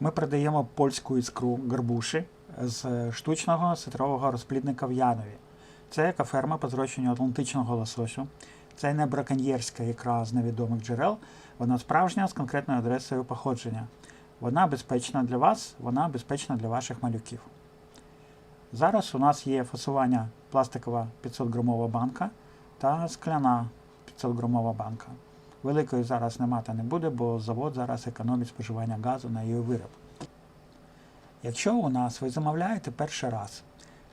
Ми продаємо польську іскру гарбуші з штучного ситрового розплідника в Янові. Це екоферма по зрощенню атлантичного лососю. Це не браконьєрська ікра з невідомих джерел, вона справжня з конкретною адресою походження. Вона безпечна для вас, вона безпечна для ваших малюків. Зараз у нас є фасування пластикова 500 грамова банка та скляна 500 грамова банка. Великої зараз нема та не буде, бо завод зараз економить споживання газу на її вироб. Якщо у нас ви замовляєте перший раз,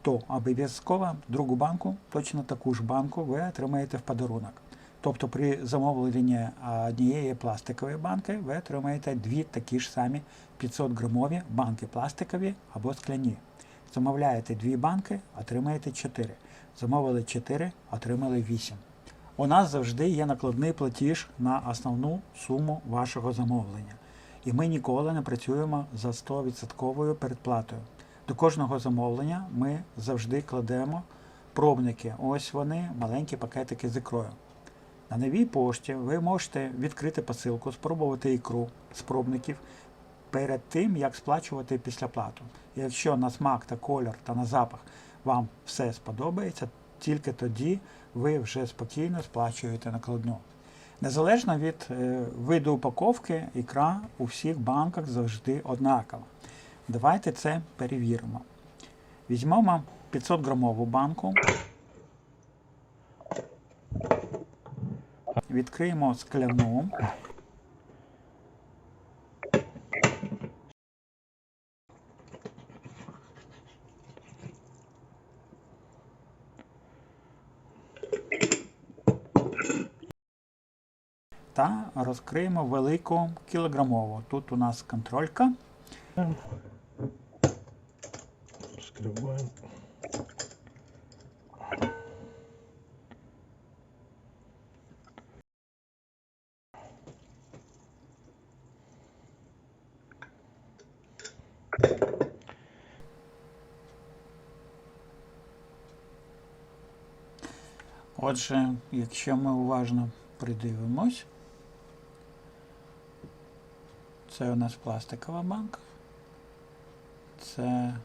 то обов'язково другу банку, точно таку ж банку, ви отримаєте в подарунок. Тобто при замовленні однієї пластикової банки ви отримаєте дві такі ж самі 500 грамові банки пластикові або скляні. Замовляєте дві банки, отримаєте 4. Замовили 4, отримали 8. У нас завжди є накладний платіж на основну суму вашого замовлення. І ми ніколи не працюємо за 100% передплатою. До кожного замовлення ми завжди кладемо пробники. Ось вони, маленькі пакетики з ікрою. На новій пошті ви можете відкрити посилку, спробувати ікру з пробників перед тим, як сплачувати післяплату. Якщо на смак та колір та на запах вам все сподобається, тільки тоді ви вже спокійно сплачуєте накладну. Незалежно від е, виду упаковки, ікра у всіх банках завжди однакова. Давайте це перевіримо. Візьмемо 500 грамову банку. Відкриємо скляну. Та розкриємо велику кілограмову. Тут у нас контролька. Скребаем. Отже, якщо ми уважно придивимось, це у нас пластикова банка, це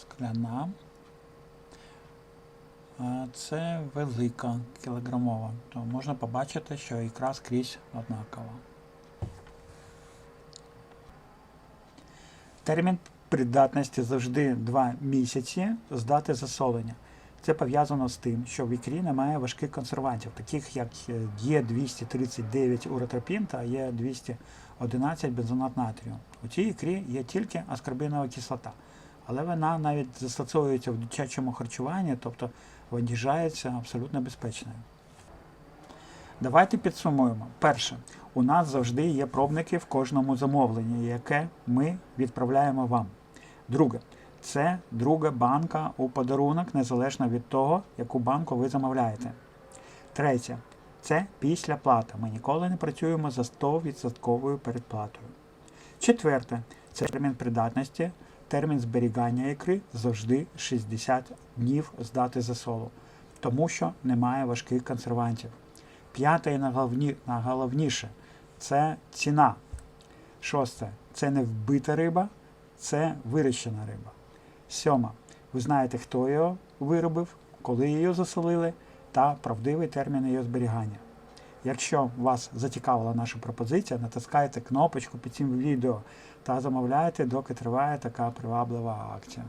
скляна, це велика кілограмова. То можна побачити, що ікра скрізь однакова. Термін придатності завжди 2 місяці з дати засолення. Це пов'язано з тим, що в ікрі немає важких консервантів, таких як е, Є239 уротропін та Є211 бензонат натрію. У цій ікрі є тільки аскорбінова кислота, але вона навіть застосовується в дитячому харчуванні, тобто вважається абсолютно безпечною. Давайте підсумуємо. Перше, у нас завжди є пробники в кожному замовленні, яке ми відправляємо вам. Друге, це друга банка у подарунок, незалежно від того, яку банку ви замовляєте. Третє, це післяплата. Ми ніколи не працюємо за 100% передплатою. Четверте, це термін придатності. Термін зберігання ікри завжди 60 днів з дати засолу, тому що немає важких консервантів. П'яте і наголовні- найголовніше це ціна. Шосте це не вбита риба, це вирощена риба. Сьома. Ви знаєте, хто його виробив, коли її засолили, та правдивий термін її зберігання. Якщо вас зацікавила наша пропозиція, натискайте кнопочку під цим відео та замовляйте, доки триває така приваблива акція.